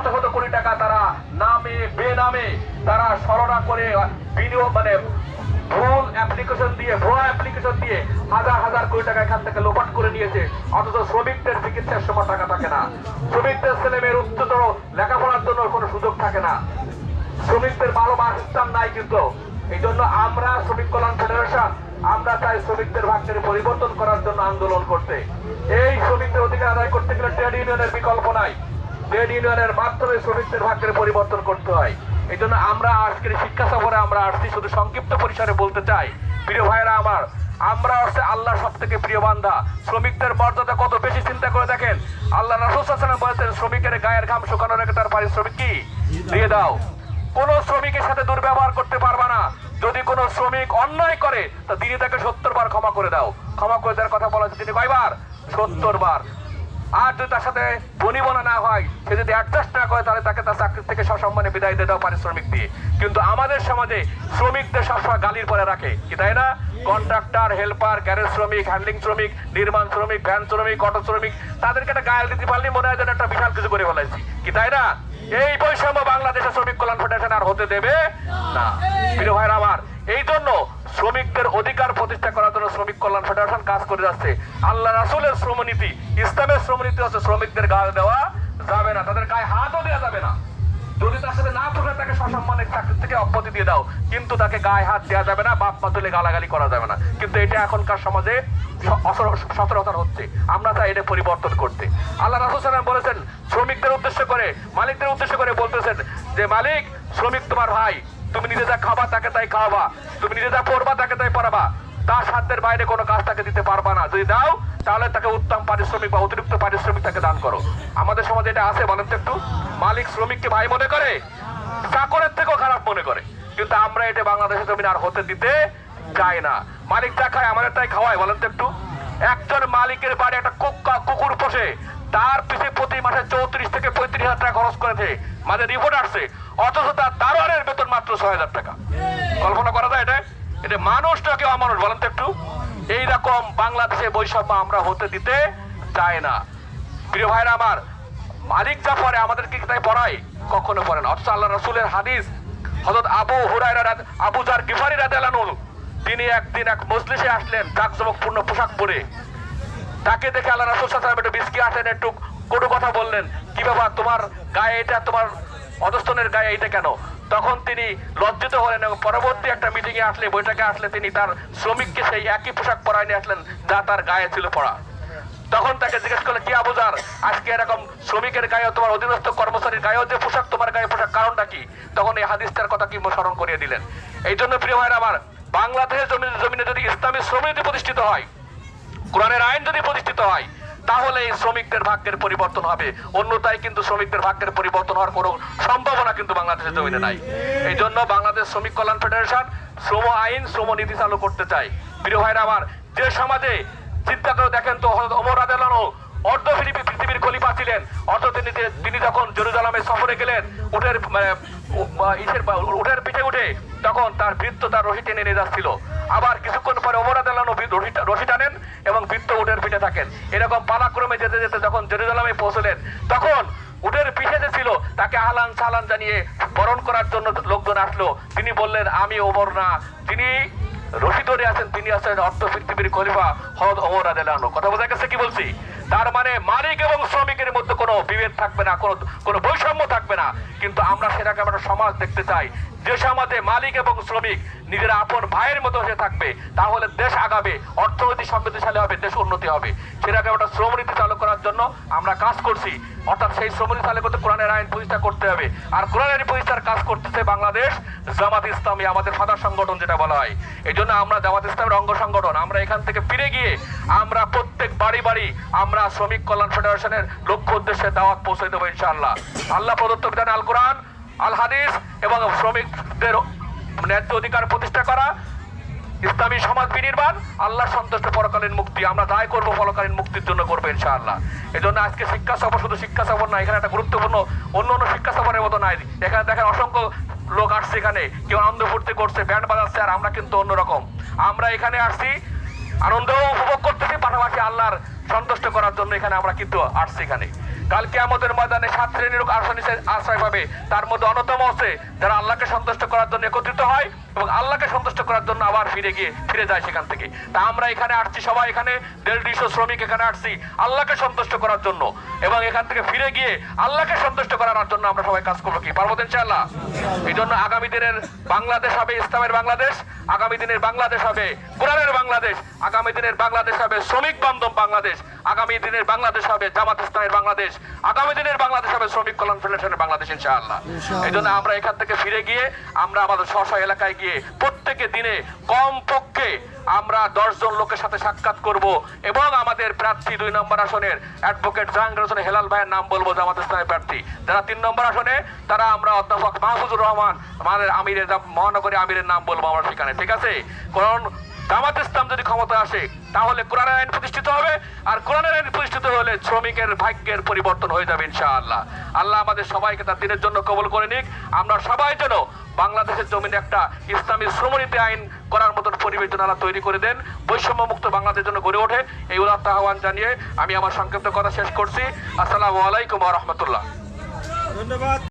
শত শত কোটি টাকা তারা নামে, বেনামে তারা সরনা করে বিনিয়োগ মানে ভুল অ্যাপ্লিকেশন দিয়ে, ভুয়া অ্যাপ্লিকেশন দিয়ে হাজার হাজার কোটি টাকা এখান থেকে লোপাট করে নিয়েছে। অথচ শ্রমিকদের চিকিৎসার সময় টাকা থাকে না। শ্রমিকদের ছেলে মেয়ের উচ্চতর লেখাপড়ার জন্য কোনো সুযোগ থাকে না। শ্রমিকদের ভালো বাসস্থান নাই কিন্তু। এই জন্য আমরা শ্রমিক কল্যাণ ফেডারেশন আমরা চাই শ্রমিকদের ভাগ্যের পরিবর্তন করার জন্য আন্দোলন করতে। এই শ্রমিকদের অধিকার আদায় করতে গেলে ট্রেড ইউনিয়নের বিকল্প নাই। ট্রেড ইউনিয়নের মাধ্যমে শ্রমিকদের ভাগ্যের পরিবর্তন করতে হয়। এই জন্য আমরা আজকের শিক্ষা সফরে আমরা আসছি, শুধু সংক্ষিপ্ত পরিসরে বলতে চাই। প্রিয় ভাইরা আমার, আমরা হচ্ছে আল্লাহ সব থেকে প্রিয় বান্ধা শ্রমিকদের মর্যাদা কত বেশি চিন্তা করে দেখেন? আল্লাহ রাসুল সাল্লাম বলেছেন, শ্রমিকের গায়ের ঘাম শুকানো রেখে তার পারিশ্রমিক কি? দিয়ে দাও। কোন শ্রমিকের সাথে দুর্ব্যবহার করতে পারবা না। যদি কোনো শ্রমিক অন্যায় করে, তা তিনি তাকে সত্তর বার ক্ষমা করে দাও। ক্ষমা করে দেওয়ার কথা বলা হচ্ছে তিনি কয়বার? সত্তর বার। আর যদি তার সাথে বনিবনা না হয়, সে যদি অ্যাডজাস্ট না করে, তাহলে তাকে তার চাকরি থেকে সসম্মানে বিদায় দিয়ে দাও পারিশ্রমিক দিয়ে। কিন্তু আমাদের সমাজে শ্রমিকদের সবসময় গালির পরে রাখে, কি তাই না? কন্ট্রাক্টর হেল্পার গ্যারেজ শ্রমিক হ্যান্ডলিং শ্রমিক, নির্মাণ শ্রমিক ভ্যান শ্রমিক অটো শ্রমিক, তাদেরকে একটা গায়ে দিতে পারলে মনে হয় যেন একটা বিশাল কিছু করে ফেলাইছি, কি তাই না? এই বৈষম্য বাংলাদেশের শ্রমিক কল্যাণ ফেডারেশন আর হতে দেবে না। প্রিয় ভাইরা আমার, এই জন্য শ্রমিকদের অধিকার প্রতিষ্ঠা করার জন্য শ্রমিক কল্যাণ ফেডারেশন কাজ করে যাচ্ছে। আল্লাহ রাসুলের শ্রমনীতি, ইসলামের শ্রমনীতি হচ্ছে শ্রমিকদের গায়ে দেওয়া যাবে না, তাদের গায়ে হাতও দেওয়া যাবে না। যদি তার সাথে না তাকে সসম্মানের চাকরি থেকে দিয়ে দাও, কিন্তু তাকে গায়ে হাত দেওয়া যাবে না বাপ মা তুলে গালাগালি করা যাবে না। কিন্তু এটা এখনকার সমাজে হচ্ছে। আমরা চাই এটা পরিবর্তন করতে। আল্লাহ রাসুল বলেছেন, শ্রমিকদের উদ্দেশ্য করে, মালিকদের উদ্দেশ্য করে বলতেছেন যে, মালিক, শ্রমিক তোমার ভাই, তুমি নিজে যা খাবা তাকে তাই খাওয়াবা, তুমি নিজে যা পড়বা তাকে তাই পড়াবা। তার সাধ্যের বাইরে কোনো কাজ তাকে দিতে পারবা না। যদি দাও, তাহলে তাকে উত্তম পারিশ্রমিক বা অতিরিক্ত পারিশ্রমিক তাকে দান করো। আমাদের সমাজে এটা আছে, বলেন তো একটু। মালিক শ্রমিককে ভাই মনে করে, চাকরের থেকেও খারাপ মনে করে। কিন্তু আমরা এটা বাংলাদেশে জমিন আর হতে দিতে চাই না। মালিক যা খায়, আমাদের তাই খাওয়ায়, বলেন তো একটু। একজন মালিকের বাড়ি একটা কুকুর পোষে, তার পিছে প্রতি মাসে চৌত্রিশ থেকে পঁয়ত্রিশ হাজার টাকা খরচ করেছে। মাঝে রিপোর্ট আসছে, অথচ তার দারোয়ানের বেতন মাত্র ছয় হাজার টাকা। কল্পনা করা যায় এটা? এটা মানুষটা কেউ অমানুষ বলেন তো একটু। এইরকম বাংলাদেশে বৈষম্য আমরা হতে দিতে চাই না। প্রিয় ভাইরা আমার মালিক যা পড়ে আমাদেরকে তাই পড়ায়? কখনো পড়ে না। অথচ আল্লাহ রসুলের হাদিস হজরত আবু রাদ- আবু জার গিফারি আনহু, তিনি একদিন এক মজলিসে আসলেন জাকজমকপূর্ণ পোশাক পরে। তাকে দেখে আল্লাহ রাসুল সাল্লাম একটু বিস্কি আসেন একটু কটু কথা বললেন কি বাবা তোমার গায়ে এটা তোমার অধস্তনের গায়ে এটা কেন? তখন তিনি লজ্জিত হলেন এবং পরবর্তী একটা মিটিং এ আসলে, বৈঠকে আসলে তিনি তার শ্রমিককে সেই একই পোশাক পরায় নিয়ে আসলেন যা তার গায়ে ছিল পড়া। তখন তাকে জিজ্ঞেস করলে কি আবুজার আজকে এরকম শ্রমিকের গায়ে তোমার অধীনস্থ কর্মচারীর গায়েও যে পোশাক, তোমার গায়ে পোশাক, কারণটা কি? তখন এই হাদিসটার কথা কি স্মরণ করিয়ে দিলেন। এই জন্য প্রিয় ভাইরা আমার, বাংলাদেশের জমিনে যদি ইসলামী শ্রমিক প্রতিষ্ঠিত হয়, কোরআনের আইন যদি প্রতিষ্ঠিত হয় তাহলে এই শ্রমিকদের ভাগ্যের পরিবর্তন হবে। অন্যতায় কিন্তু শ্রমিকদের ভাগ্যের পরিবর্তন হওয়ার কোনো সম্ভাবনা কিন্তু বাংলাদেশের জমিনে নাই। এই জন্য বাংলাদেশ শ্রমিক কল্যাণ ফেডারেশন শ্রম আইন, শ্রম নীতি চালু করতে চাই প্রিয় ভাইরা আমার, যে সমাজে চিন্তা করে দেখেন তো ওমর রাদিয়াল্লাহু অর্ধ পৃথিবী- পৃথিবীর খলিফা ছিলেন। অর্থ তিনি তিনি যখন জেরুজালামে সফরে গেলেন উঠের উঠের পিঠে উঠে তখন তার বৃত্ত তার রশি টেনে নিয়ে যাচ্ছিল। আবার কিছুক্ষণ পরে রশি টানেন এবং বৃত্ত উঠের পিঠে থাকেন। এরকম পালাক্রমে যেতে যেতে যখন জেরুজালামে পৌঁছলেন, তখন পিঠে যে ছিল তাকে আহলান সালান জানিয়ে বরণ করার জন্য লোকজন আসলো। তিনি বললেন, আমি ওমর না। তিনি রশি ধরে আছেন, তিনি আছেন অর্থ পৃথিবীর খলিফা হদ ওমর আদেলানো কথা বোঝা গেছে কি বলছি? তার মানে মালিক এবং শ্রমিকের মধ্যে কোনো বিভেদ থাকবে না, কোনো কোনো বৈষম্য থাকবে না। কিন্তু আমরা সেটাকে আমরা সমাজ দেখতে চাই। যে সমাজে মালিক এবং শ্রমিক নিজের আপন ভাইয়ের মতো হয়ে থাকবে, তাহলে দেশ আগাবে অর্থনৈতিক সমৃদ্ধিশালী হবে, দেশ উন্নতি হবে। সেটাকে একটা শ্রমনীতি চালু করার জন্য আমরা কাজ করছি। অর্থাৎ সেই শ্রমনীতি চালু করতে কোরআনের আইন প্রতিষ্ঠা করতে হবে। আর কোরআনের প্রতিষ্ঠার কাজ করতেছে বাংলাদেশ, জামাত ইসলামী, আমাদের ফাদার সংগঠন যেটা বলা হয়। এই জন্য আমরা জামাত ইসলামের অঙ্গ সংগঠন, আমরা এখান থেকে ফিরে গিয়ে আমরা প্রত্যেক বাড়ি বাড়ি আমরা শ্রমিক কল্যাণ ফেডারেশনের লক্ষ্য উদ্দেশ্যে দাওয়াত পৌঁছে দেবো ইনশাআল্লাহ। আল্লাহ প্রদত্ত বিধান আল কোরআন, আল হাদিস এবং শ্রমিকদের ন্যায্য অধিকার প্রতিষ্ঠা করা, ইসলামী সমাজ বিনির্মাণ, আল্লাহ সন্তুষ্ট, পরকালীন মুক্তি। আমরা দায় করব, পরকালীন মুক্তির জন্য করব ইনশাআল্লাহ। এই জন্য আজকে শিক্ষা সফর শুধু শিক্ষা সফর না এখানে একটা গুরুত্বপূর্ণ অন্য অন্য শিক্ষা সফরের মতো নাই এখানে দেখেন অসংখ্য লোক আসছে এখানে। কেউ আনন্দ ফুর্তি করছে, ব্যান্ড বাজাচ্ছে, আর আমরা কিন্তু অন্যরকম। আমরা এখানে আসছি আনন্দ আল্লাহর সন্তুষ্ট করার জন্য এখানে আমরা কিন্তু আসছি এখানে। কালকে আমাদের ময়দানে সাত শ্রেণির লোক আশ্রয় পাবে। তার মধ্যে অন্যতম আছে যারা আল্লাহকে সন্তুষ্ট করার জন্য একত্রিত হয় এবং আল্লাহকে সন্তুষ্ট করার জন্য আবার ফিরে গিয়ে, ফিরে যায় সেখান থেকে। তা আমরা এখানে আসছি, সবাই এখানে দেড় দুইশো শ্রমিক এখানে আসছি, আল্লাহকে সন্তুষ্ট করার জন্য। এবং এখান থেকে ফিরে গিয়ে আল্লাহকে সন্তুষ্ট করার জন্য আমরা সবাই কাজ করব কি? পারব ইনশাআল্লাহ? এই জন্য আগামী দিনের বাংলাদেশ হবে ইসলামের বাংলাদেশ, আগামী দিনের বাংলাদেশ হবে কোরআনের বাংলাদেশ, আগামী দিনের বাংলাদেশ হবে শ্রমিক বান্ধব বাংলাদেশ। আগামী দিনের বাংলাদেশ হবে জামাত ইসলামের বাংলাদেশ। আগামী দিনের বাংলাদেশ হবে শ্রমিক কল্যাণ ফেডারেশনের বাংলাদেশ ইনশাআল্লাহ। এই জন্য আমরা এখান থেকে ফিরে গিয়ে আমরা আমাদের স্ব এলাকায় গিয়ে প্রত্যেকে দিনে কম পক্ষে আমরা দশজন লোকের সাথে সাক্ষাৎ করব এবং আমাদের প্রার্থী দুই নম্বর আসনের অ্যাডভোকেট জাহাঙ্গীর হোসেন হেলাল ভাইয়ের নাম বলব জামাত ইসলামের প্রার্থী। যারা তিন নম্বর আসনে তারা আমরা অধ্যাপক মাহফুজুর রহমান আমাদের আমিরের মহানগরী আমিরের নাম বলব আমরা সেখানে ঠিক আছে? কারণ জামাত ইসলাম যদি ক্ষমতায় আসে, তাহলে কোরআনের আইন প্রতিষ্ঠিত হবে, আর কোরআনের আইন প্রতিষ্ঠিত হলে শ্রমিকের ভাগ্যের পরিবর্তন হয়ে যাবে ইনশাআল্লাহ। আল্লাহ আমাদের সবাইকে তার দিনের জন্য কবল করে নিক। আমরা সবাই যেন বাংলাদেশের জমিনে একটা ইসলামী শ্রমনীতি আইন করার মতন পরিবেশ আল্লাহ তৈরি করে দেন বৈষম্য মুক্ত বাংলাদেশের জন্য গড়ে ওঠে, এই উদাত্ত আহ্বান জানিয়ে আমি আমার সংক্ষিপ্ত কথা শেষ করছি। আসসালামু আলাইকুম রহমতুল্লাহ। ধন্যবাদ।